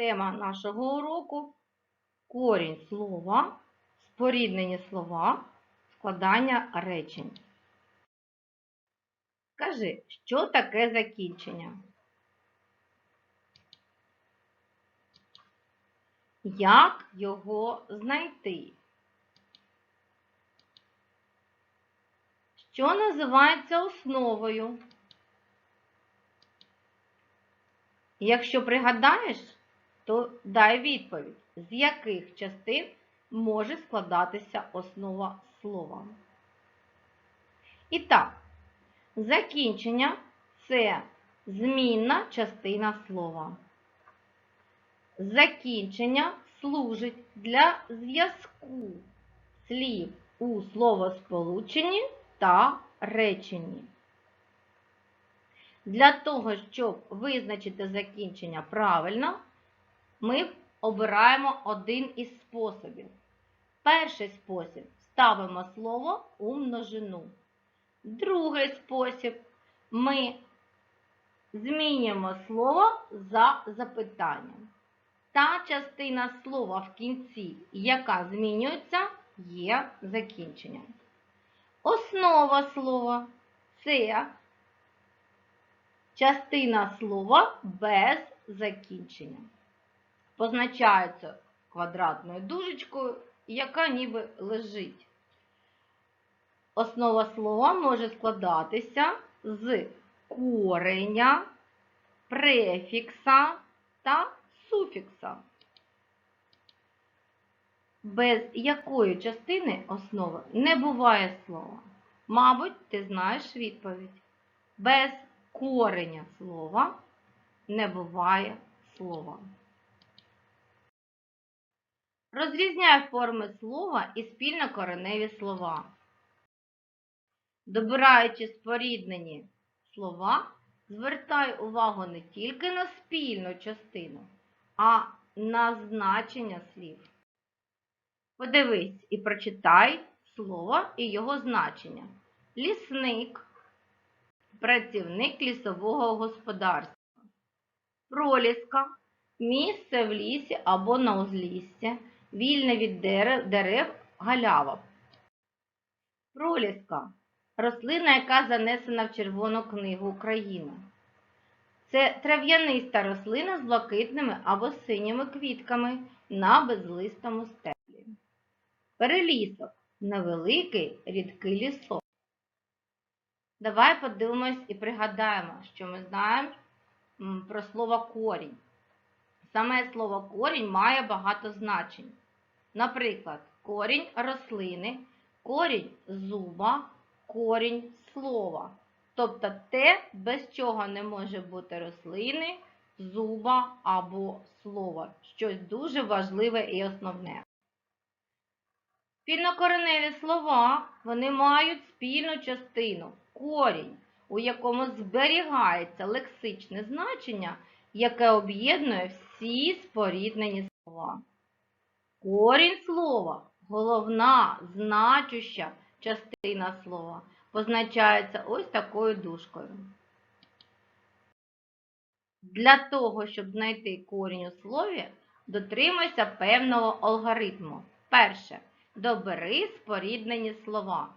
Тема нашого уроку корінь слова, споріднені слова, складання речень. Скажи, що таке закінчення? Як його знайти? Що називається основою? Якщо пригадаєш, то дай відповідь, з яких частин може складатися основа слова. І так, закінчення це змінна частина слова. Закінчення служить для зв'язку слів у словосполученні та реченні. Для того, щоб визначити закінчення правильно, ми обираємо один із способів. Перший спосіб ставимо слово у множину. Другий спосіб ми змінюємо слово за запитанням. Та частина слова в кінці, яка змінюється, є закінченням. Основа слова це частина слова без закінчення. Позначається квадратною дужечкою, яка ніби лежить. Основа слова може складатися з кореня, префікса та суфікса. Без якої частини основи не буває слова. Мабуть, ти знаєш відповідь. Без кореня слова не буває слова. Розрізняй форми слова і спільнокореневі слова. Добираючи споріднені слова, звертай увагу не тільки на спільну частину, а на значення слів. Подивись і прочитай слово і його значення. Лісник працівник лісового господарства. Проліска місце в лісі або на узліссі, вільне від дерев галява. Проліска рослина, яка занесена в Червону книгу України. Це трав'яниста рослина з блакитними або синіми квітками на безлистому стеблі. Перелісок невеликий рідкий лісок. Давай подивимось і пригадаємо, що ми знаємо про слово корінь. Саме слово корінь має багато значень. Наприклад, корінь рослини, корінь зуба, корінь слова. Тобто те, без чого не може бути рослини, зуба або слова. Щось дуже важливе і основне. Спільнокореневі слова вони мають спільну частину корінь, у якому зберігається лексичне значення, яке об'єднує всі споріднені слова. Корінь слова, головна значуща частина слова, позначається ось такою дужкою. Для того, щоб знайти корінь у слові, дотримайся певного алгоритму. Перше. Добери споріднені слова.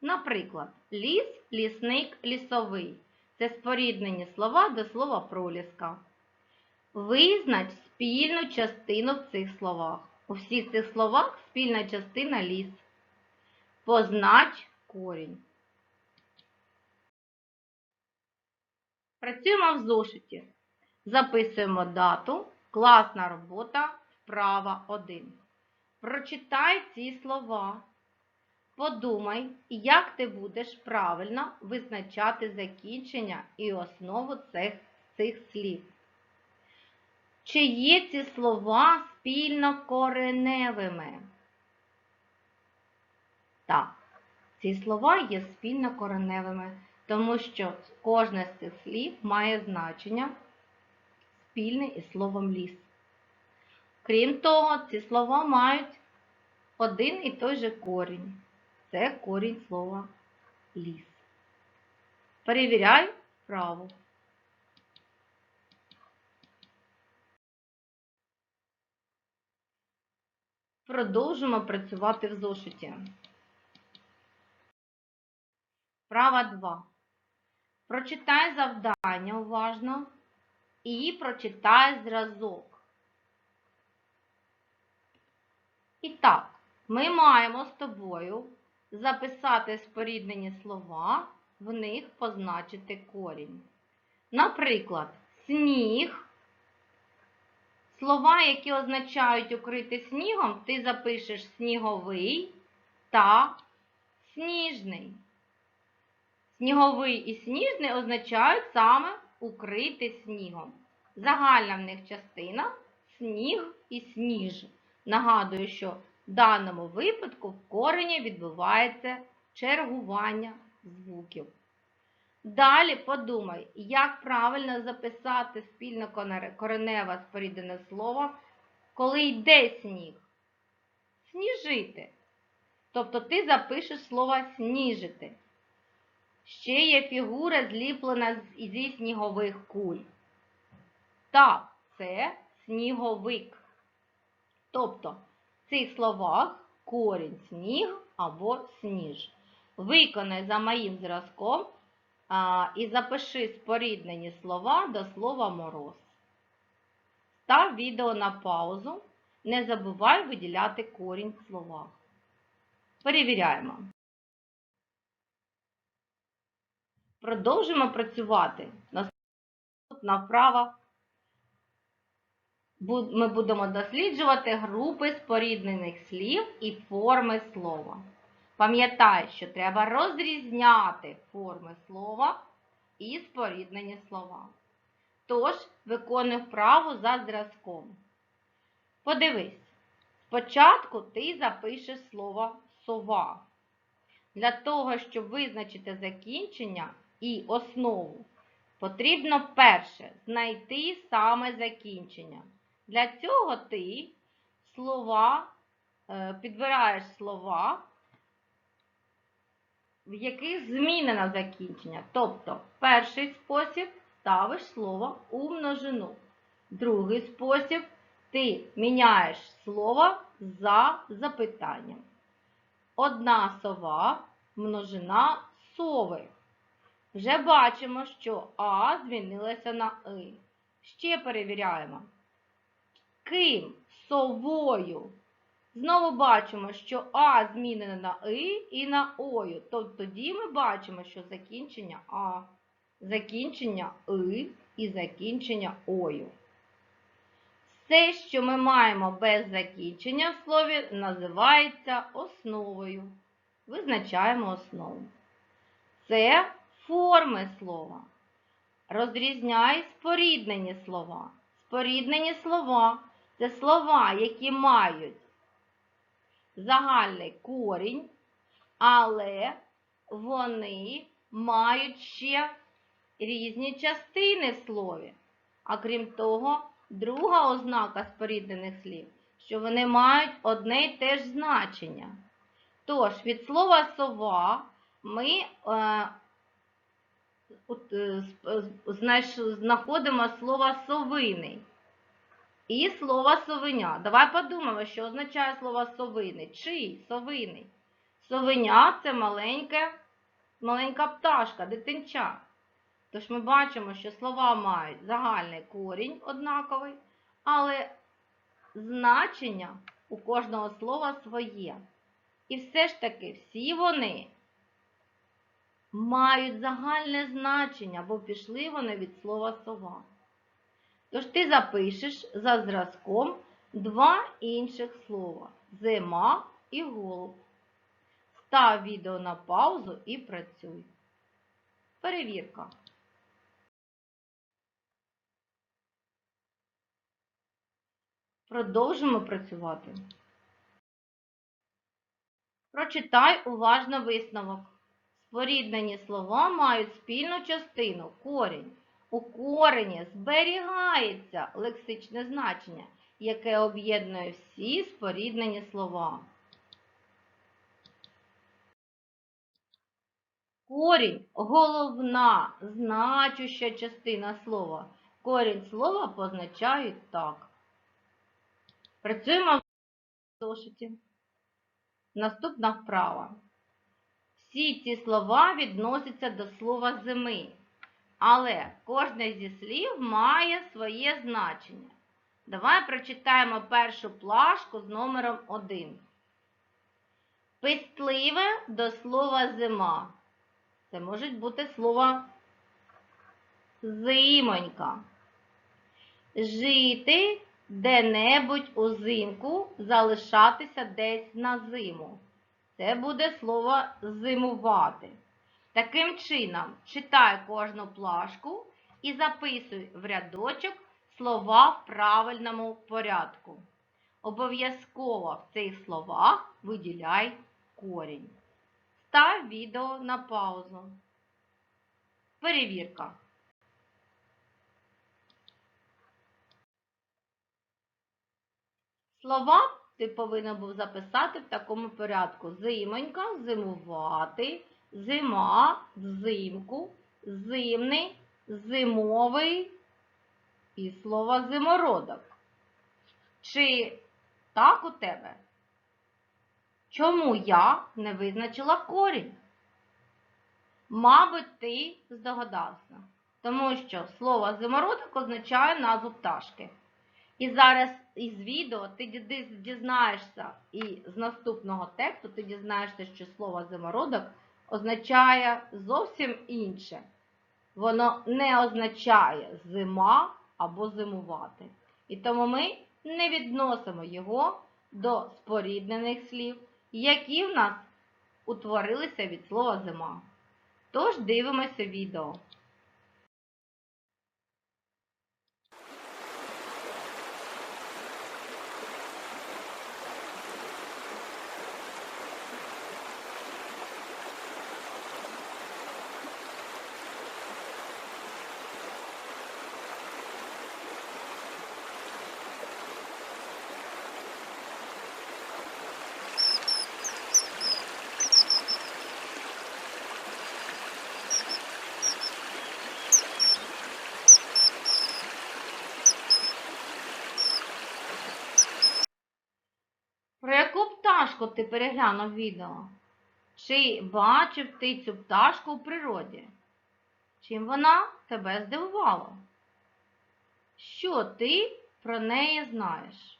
Наприклад, ліс, лісник, лісовий. Це споріднені слова до слова проліска. Визнач спільну частину в цих словах. У всіх цих словах спільна частина ліс. Познач корінь. Працюємо в зошиті. Записуємо дату. Класна робота. Вправа 1. Прочитай ці слова. Подумай, як ти будеш правильно визначати закінчення і основу цих, цих слів. Чи є ці слова спільно кореневими? Так, ці слова є спільно кореневими, тому що кожне з цих слів має значення спільне із словом ліс. Крім того, ці слова мають один і той же корінь. Це корінь слова ліс. Перевіряй вправу. Продовжимо працювати в зошиті. Права 2. Прочитай завдання уважно і прочитай зразок. І так, ми маємо з тобою записати споріднені слова, в них позначити корінь. Наприклад, сніг. Слова, які означають укрити снігом, ти запишеш сніговий та сніжний. Сніговий і сніжний означають саме укрити снігом. Загальна в них частина сніг і сніж. Нагадую, що в даному випадку в корені відбувається чергування звуків. Далі подумай, як правильно записати спільно кореневе споріднене слово, коли йде сніг. Сніжити. Тобто ти запишеш слово сніжити. Ще є фігура зліплена зі снігових куль. Так, це сніговик. Тобто в цих словах корінь сніг або сніж. Виконай за моїм зразком і запиши споріднені слова до слова мороз. Став відео на паузу. Не забувай виділяти корінь в словах. Перевіряємо. Продовжимо працювати. Наступна вправа. Ми будемо досліджувати групи споріднених слів і форми слова. Пам'ятай, що треба розрізняти форми слова і споріднені слова. Тож, виконуй вправу за зразком. Подивись, спочатку ти запишеш слово сова. Для того, щоб визначити закінчення і основу, потрібно перше знайти саме закінчення. Для цього ти слова, е, підбираєш слова, в яких змінено закінчення. Тобто, перший спосіб ставиш слово у множину. Другий спосіб ти міняєш слово за запитанням. Одна сова, множина сови. Вже бачимо, що А змінилося на И. Ще перевіряємо. Ким? Совою. Знову бачимо, що А змінено на И і на Ою. Тобто тоді ми бачимо, що закінчення А, закінчення И і закінчення Ою. Все, що ми маємо без закінчення в слові, називається основою. Визначаємо основу. Це форми слова. Розрізняй споріднені слова. Споріднені слова це слова, які мають загальний корінь, але вони мають ще різні частини в слові. А крім того, друга ознака споріднених слів, що вони мають одне й те ж значення. Тож, від слова сова ми е, е, е, знаходимо слово совиний і слово совиня. Давай подумаємо, що означає слово совиний. Чий совиний? Совиня це маленьке, маленька пташка, дитинча. Тож ми бачимо, що слова мають загальний корінь однаковий, але значення у кожного слова своє. І все ж таки всі вони мають загальне значення, бо пішли вони від слова сова. Тож ти запишеш за зразком два інших слова зима і голуб. Став відео на паузу і працюй. Перевірка. Продовжимо працювати. Прочитай уважно висновок. Споріднені слова мають спільну частину корінь. У корені зберігається лексичне значення, яке об'єднує всі споріднені слова. Корінь головна, значуща частина слова. Корінь слова позначають так. Працюємо в зошиті. Наступна вправа. Всі ці слова відносяться до слова зими, але кожне зі слів має своє значення. Давай прочитаємо першу плашку з номером 1. Пестливе до слова зима. Це може бути слово зимонька. Жити де-небудь узимку, залишатися десь на зиму. Це буде слово зимувати. Таким чином, читай кожну плашку і записуй в рядочок слова в правильному порядку. Обов'язково в цих словах виділяй корінь. Став відео на паузу. Перевірка. Слова ти повинен був записати в такому порядку: зимонька, зимувати, зима, взимку, зимний, зимовий і слово зимородок. Чи так у тебе? Чому я не визначила корінь? Мабуть, ти здогадався, тому що слово зимородок означає назву пташки. І зараз із відео ти дізнаєшся, і з наступного тексту ти дізнаєшся, що слово зимородок означає зовсім інше. Воно не означає зима або зимувати. І тому ми не відносимо його до споріднених слів, які в нас утворилися від слова зима. Тож дивимося відео. Про яку пташку ти переглянув відео? Чи бачив ти цю пташку у природі? Чим вона тебе здивувала? Що ти про неї знаєш?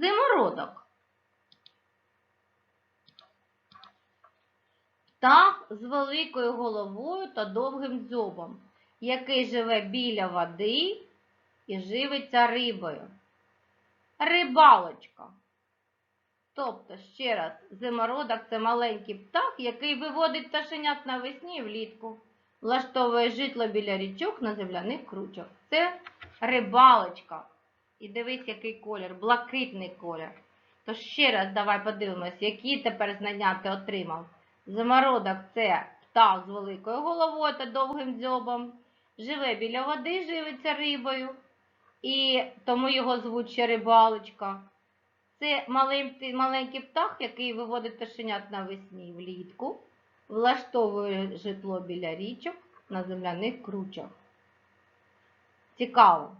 Зимородок. Птах з великою головою та довгим дзьобом, який живе біля води і живиться рибою. Рибалочка. Тобто, ще раз, зимородок це маленький птах, який виводить пташенят навесні і влітку, влаштовує житло біля річок на земляних кручах. Це рибалочка. І дивись, який колір, блакитний колір. То ще раз давай подивимось, які тепер знання ти отримав. Зимородок це птах з великою головою та довгим дзьобом. Живе біля води, живиться рибою. І тому його звуть ще рибалочка. Це маленький, маленький птах, який виводить пташенят навесні влітку, влаштовує житло біля річок на земляних кручах. Цікаво.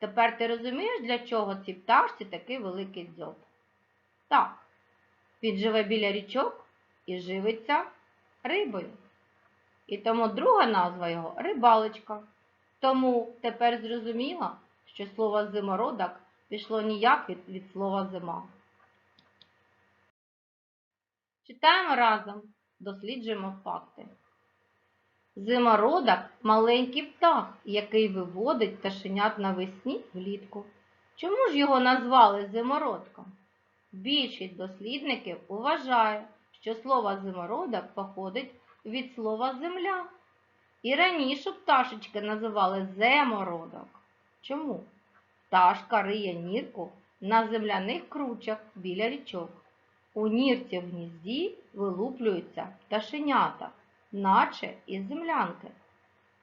Тепер ти розумієш, для чого цій пташці такий великий дзьоб? Так, він живе біля річок і живиться рибою. І тому друга назва його рибалочка. Тому тепер зрозуміло, що слово зимородок пішло ніяк від, від слова зима. Читаємо разом, досліджуємо факти. Зимородок маленький птах, який виводить пташенят навесні влітку. Чому ж його назвали зимородком? Більшість дослідників вважає, що слово зимородок походить від слова земля. І раніше пташечки називали земородок. Чому? Пташка риє нірку на земляних кручах біля річок. У нірці в гнізді вилуплюються пташенята, наче із землянки.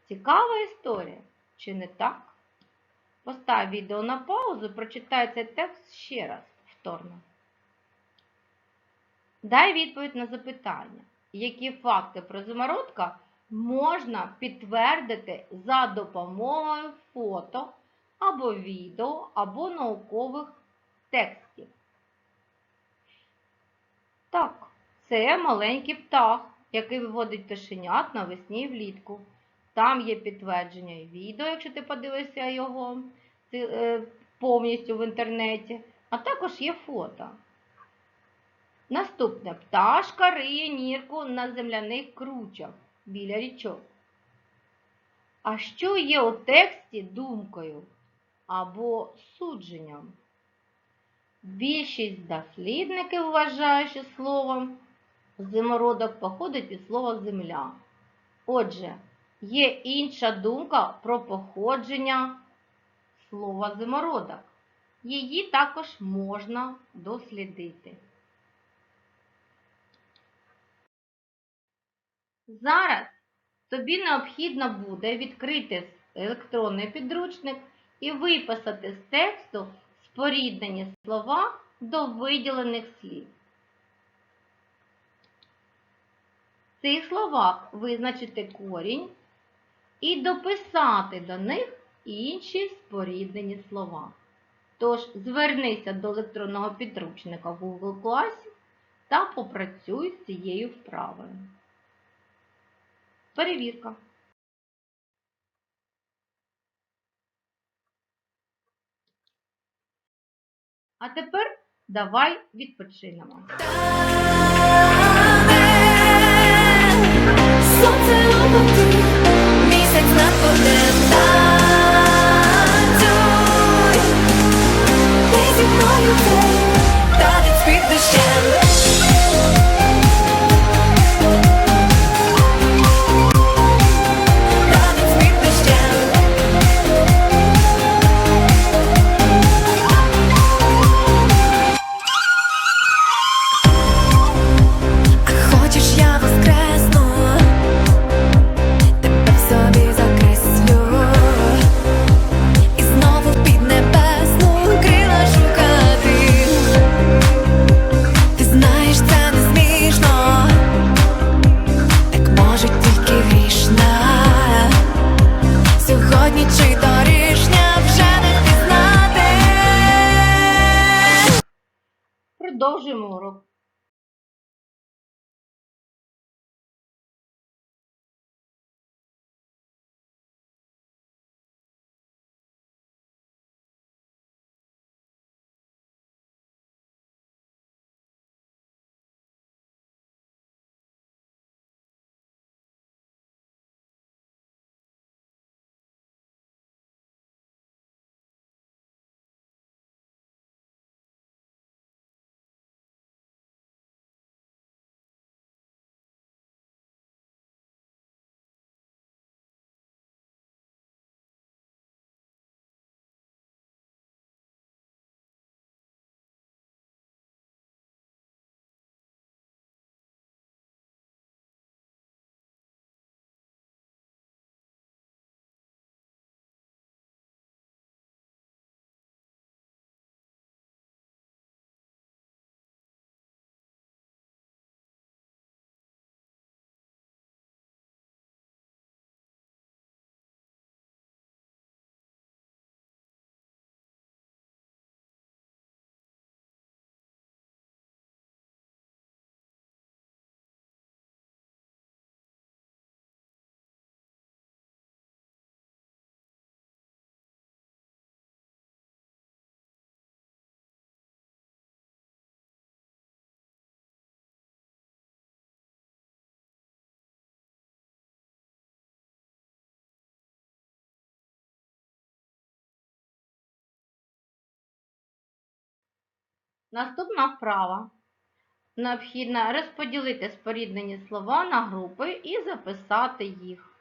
Цікава історія, чи не так? Постав відео на паузу, прочитай цей текст ще раз повторно. Дай відповідь на запитання, які факти про зимородка можна підтвердити за допомогою фото або відео, або наукових текстів. Так, це маленький птах, який виводить пташенят навесні і влітку. Там є підтвердження і відео, якщо ти подивишся його е, повністю в інтернеті, а також є фото. Наступне пташка риє нірку на земляних кручах біля річок. А що є у тексті думкою або судженням? Більшість дослідників вважає, що словом зимородок походить від слова земля. Отже, є інша думка про походження слова зимородок. Її також можна дослідити. Зараз тобі необхідно буде відкрити електронний підручник і виписати з тексту споріднені слова до виділених слів. В цих словах визначити корінь і дописати до них інші споріднені слова. Тож звернися до електронного підручника Google класі та попрацюй з цією вправою. Перевірка. А тепер давай відпочинемо. Сонце опади, місяць над полем танцюй. Ти зі мною цей Наступна вправа. Необхідно розподілити споріднені слова на групи і записати їх.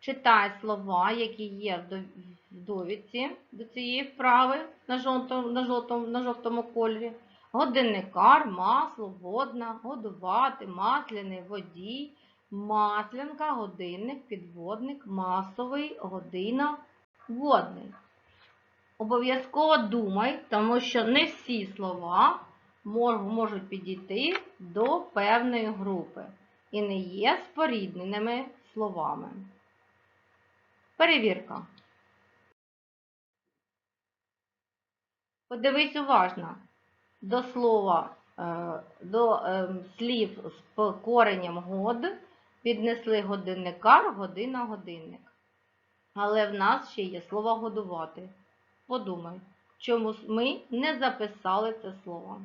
Читай слова, які є в довідці до цієї вправи на жовтому, на жовтому, на жовтому кольорі. Годинникар, масло, водна, годувати, масляний, водій, маслянка, годинник, підводник, масовий, година, водний. Обов'язково думай, тому що не всі слова можуть підійти до певної групи і не є спорідненими словами. Перевірка. Подивись уважно. До слова, е, до е, слів з коренем год піднесли годинникар, година, годинник. Але в нас ще є слово годувати. Подумай, чому ми не записали це слово?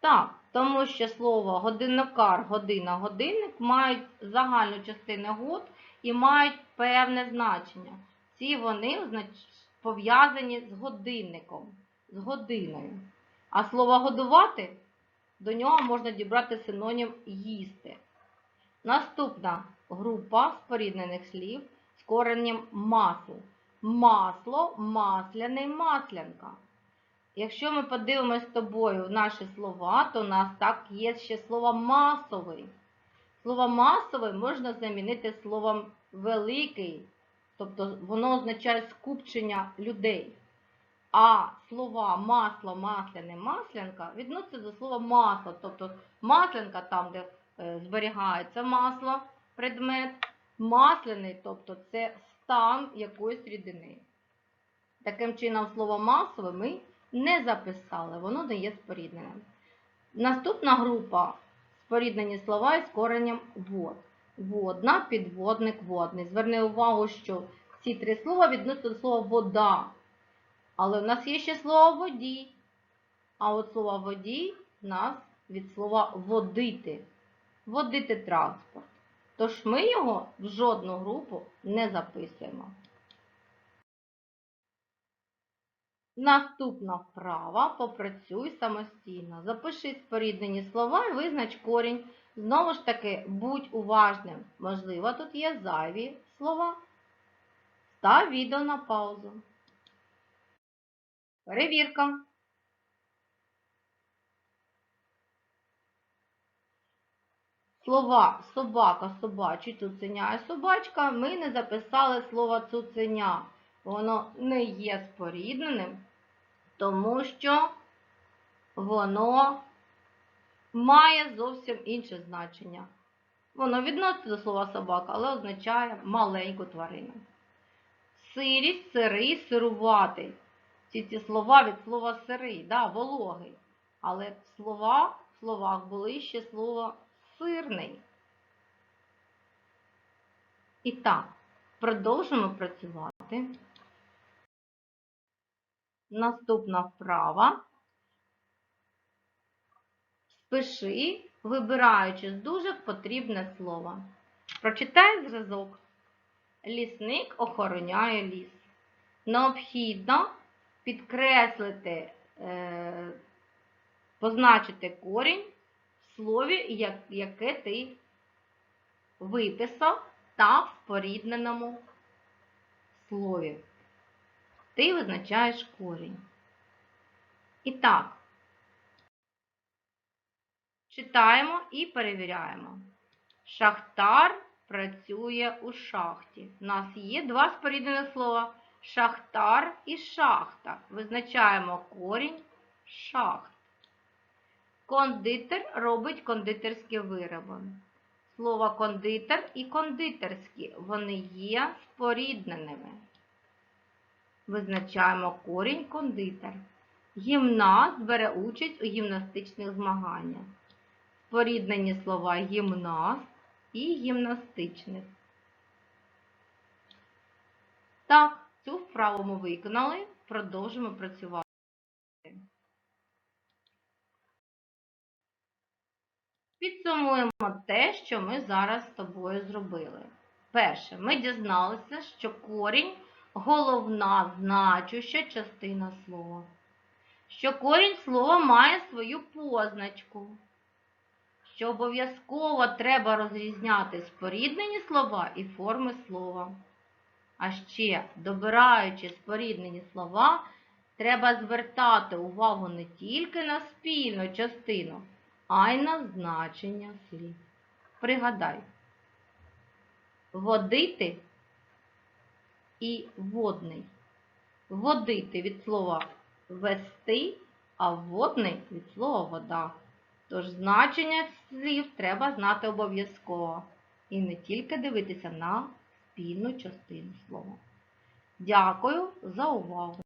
Так, тому що слово годинникар, година, годинник мають загальну частину год і мають певне значення. Ці вони пов'язані з годинником, з годиною. А слово годувати до нього можна дібрати синонім їсти. Наступна група споріднених слів з коренням масл. Масло, масляний, маслянка. Якщо ми подивимось з тобою наші слова, то у нас так є ще слово масовий. Слово масовий можна замінити словом великий, тобто воно означає скупчення людей. А слова масло, масляне, маслянка відносяться до слова масло, тобто маслянка там, де е, зберігається масло, предмет, масляний, тобто це стан якоїсь рідини. Таким чином, слово масове ми не записали, воно не є спорідненим. Наступна група споріднені слова із коренем вод. Водна, підводник, водний. Зверни увагу, що ці три слова відносяться до слова вода. Але в нас є ще слово водій. А от слово водій в нас від слова водити. Водити транспорт. Тож ми його в жодну групу не записуємо. Наступна вправа попрацюй самостійно. Запиши споріднені слова і визнач корінь. Знову ж таки, будь уважним. Можливо, тут є зайві слова. Став відео на паузу. Перевірка. Слова собака, собачий, цуценя і собачка ми не записали слово цуценя. Воно не є спорідненим, тому що воно має зовсім інше значення. Воно відноситься до слова собака, але означає маленьку тварину. Сирість, сирий, сируватий. Ці ці слова від слова сирий, да, вологий. Але слова, в словах були ще слово сирний. І так, продовжимо працювати. Наступна вправа. Спиши, вибираючи з дужок потрібне слово. Прочитай зразок. Лісник охороняє ліс. Необхідно підкреслити, е, позначити корінь слові, яке ти виписав та в спорідненому слові. Ти визначаєш корінь. І так, читаємо і перевіряємо. Шахтар працює у шахті. У нас є два споріднені слова. Шахтар і шахта. Визначаємо корінь шахт. Кондитер робить кондитерські вироби. Слово кондитер і кондитерські. Вони є спорідненими. Визначаємо корінь кондитер. Гімнаст бере участь у гімнастичних змаганнях. Споріднені слова гімнаст і гімнастичних. Так, цю вправу ми виконали. Продовжимо працювати. Підсумуємо те, що ми зараз з тобою зробили. Перше, ми дізналися, що корінь головна значуща частина слова. що корінь слова має свою позначку, що обов'язково треба розрізняти споріднені слова і форми слова. А ще, добираючи споріднені слова, треба звертати увагу не тільки на спільну частину, а й на значення слів. Пригадай, водити і водний. Водити від слова вести, а водний від слова вода. Тож значення слів треба знати обов'язково і не тільки дивитися на спільну частину слова. Дякую за увагу!